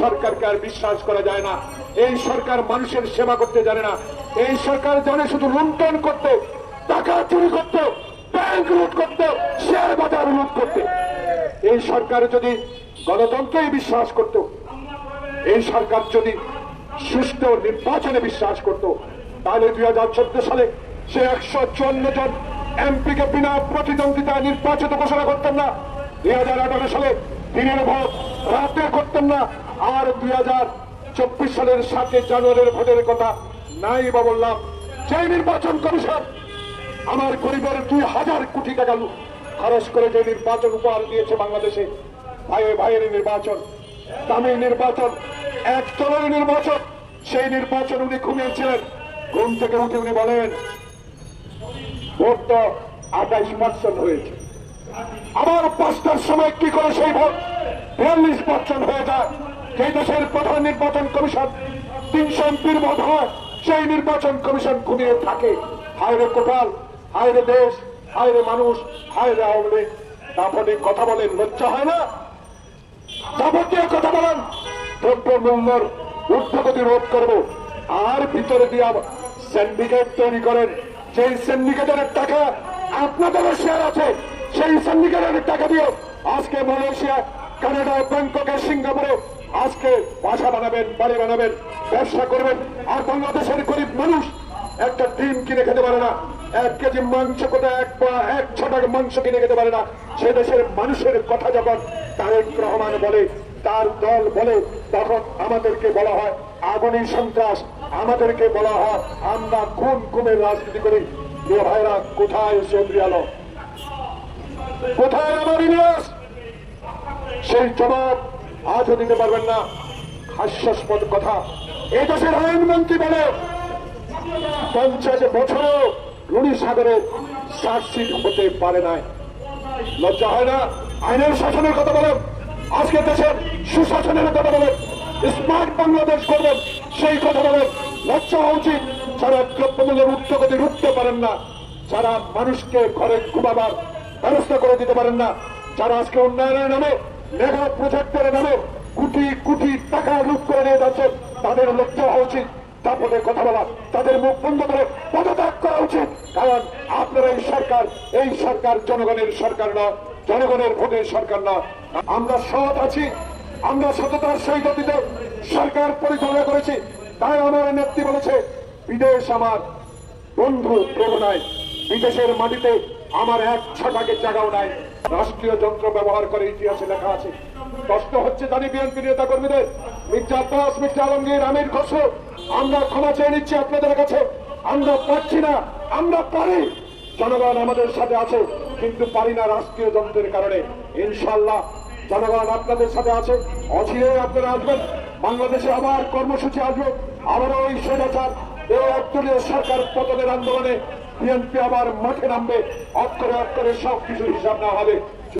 সরকারকে আর বিশ্বাস করা যায় না। এই সরকার মানুষের সেবা করতে জানে না। এই সরকার জানে শুধু লুণ্ঠন করতে, টাকা চুরি করতে ব্যাংক লুট করতে শেয়ার বাজার লুট করতে। এই সরকার যদি গণতন্ত্রেই বিশ্বাস করত, এই সরকার যদি সুষ্ঠু নির্বাচনে বিশ্বাস করত, তাহলে দুই হাজার চোদ্দ সালে সে একশো চুয়ান্ন জন এমপিকে বিনা প্রতিদ্বন্দ্বিতা নির্বাচিত ঘোষণা করতেন না। দুই হাজার আঠারো সালে দিনের ভোট রাতে করতেন না। আর দুই হাজার চব্বিশ সালের সাতই জানুয়ারির ভোটের কথা নাই বা বললাম। সেই নির্বাচন কমিশন! আমার পরিবারের দুই হাজার কোটি টাকা খরচ করে যে নির্বাচন উপহার দিয়েছে বাংলাদেশে। ভাইয়ে ভাইয়ের নির্বাচন, দামি নির্বাচন, এক দলের নির্বাচন। সেই নির্বাচন উনি ঘুমিয়েছিলেন। ঘুম থেকে উঠে উনি বলেন, ভোট তো আঠাইশ পার্সেন্ট হয়েছে। আবার পাঁচটার সময় কি করে সেই ভোট? বিয়াল্লিশ পার্সেন্ট হয়ে যায়। সেই দেশের প্রধান নির্বাচন কমিশন তিনশো এমপির ভোট হয়, সেই নির্বাচন কমিশন ঘুমিয়ে থাকে। হায়রে কোপাল হায়রে দেশ হায়রে মানুষ হায়রে আওয়ামী লীগ। তারপরে কথা বলেন, লজ্জা হয় না? যাবতীয় কথা বলেন। দ্রব্য মূল্যর ঊর্ধ্বগতি রোধ করব। আর ভিতরে দিয়ে সিন্ডিকেট তৈরি করেন। সেই সিন্ডিকেটের টাকা আপনাদেরও শেয়ার আছে, সেই সিন্ডিকেটের টাকা দিয়ে আজকে মালয়েশিয়া, কানাডা, ব্যাংককে, সিঙ্গাপুরে আজকে বাসা বানাবেন, বাড়ি বানাবেন, ব্যবসা করবেন, আর বাংলাদেশের গরিব মানুষ একটা ডিম কিনে খেতে পারে না। এক কেজি মাংস কোথায় এক পা এক ছটাক মাংস কিনে খেতে পারে না। সে দেশের মানুষের কথা যখন তারেক রহমান বলে, তার দল বলে, তখন আমাদেরকে বলা হয় আগুনি সন্ত্রাস। আমাদেরকে বলা হয় আমরা খুন খুনের রাজনীতি করি। ভাইরা, কোথায় চৌধুরী আলম? কোথায় আমার সেই জবাব আজও দিতে পারবেন না। হাস্যাস্পদ কথা। এই দেশের আইনমন্ত্রী বলে। পঞ্চাশ বছরও রুড়ি সাগরে চার্জশিট হতে পারে নাই। লজ্জা হয় না? আইনের শাসনের কথা বলেন আজকে দেশের সুশাসনের কথা বলেন স্মার্ট বাংলাদেশ করবেন সেই কথা বলেন লজ্জা হওয়া উচিত। যারা দ্রব্যমূল্যের উচ্চগতি রুখতে পারেন না, যারা মানুষকে ঘরে ঘুমাবার ব্যবস্থা করে দিতে পারেন না, যারা আজকে উন্নয়নের নামে মেগা প্রজেক্টের নামে। কোটি কোটি টাকা লুট করে নিয়ে যাচ্ছেন। তাদের লক্ষ্য হওয়া উচিত। তারপরে কথা বলা। তাদের মুখ বন্ধ করে পদত্যাগ করা উচিত। কারণ আপনার এই সরকার এই সরকার জনগণের সরকার না, জনগণের ভোটের সরকার না। আমরা সৎ আছি। আমরা সততার সহিত অতীত সরকার পরিচালনা করেছি। তাই আমার নেত্রী বলেছে, বিদেশ আমার বন্ধু প্রভু নাই। বিদেশের মাটিতে আমার এক ছটাকে জায়গাও নাই। রাষ্ট্রীয় যন্ত্র ব্যবহার করে ইতিহাসে লেখা আছে। কষ্ট হচ্ছে জানি বিএনপি নেতা কর্মীদের মির্জা আব্বাস, মির্জা আলমগীর, আমির খসরু, আমরা ক্ষমা চেয়ে নিচ্ছি আপনাদের কাছে। আমরা পারছি না, আমরা পারি। জনগণ আমাদের সাথে আছে, কিন্তু পারি না রাষ্ট্রীয় যন্ত্রের কারণে। ইনশাল্লাহ জনগণ আপনাদের সাথে আছে। অচিরে আপনারা আসবেন। বাংলাদেশে আবার কর্মসূচি আসবে। আবারও ওই স্বৈরাচার এই একদলীয় সরকার পতনের আন্দোলনে বিএনপি আবার মাঠে নামবে। অক্ষরে অক্ষরে সবকিছু হিসাব নেওয়া হবে।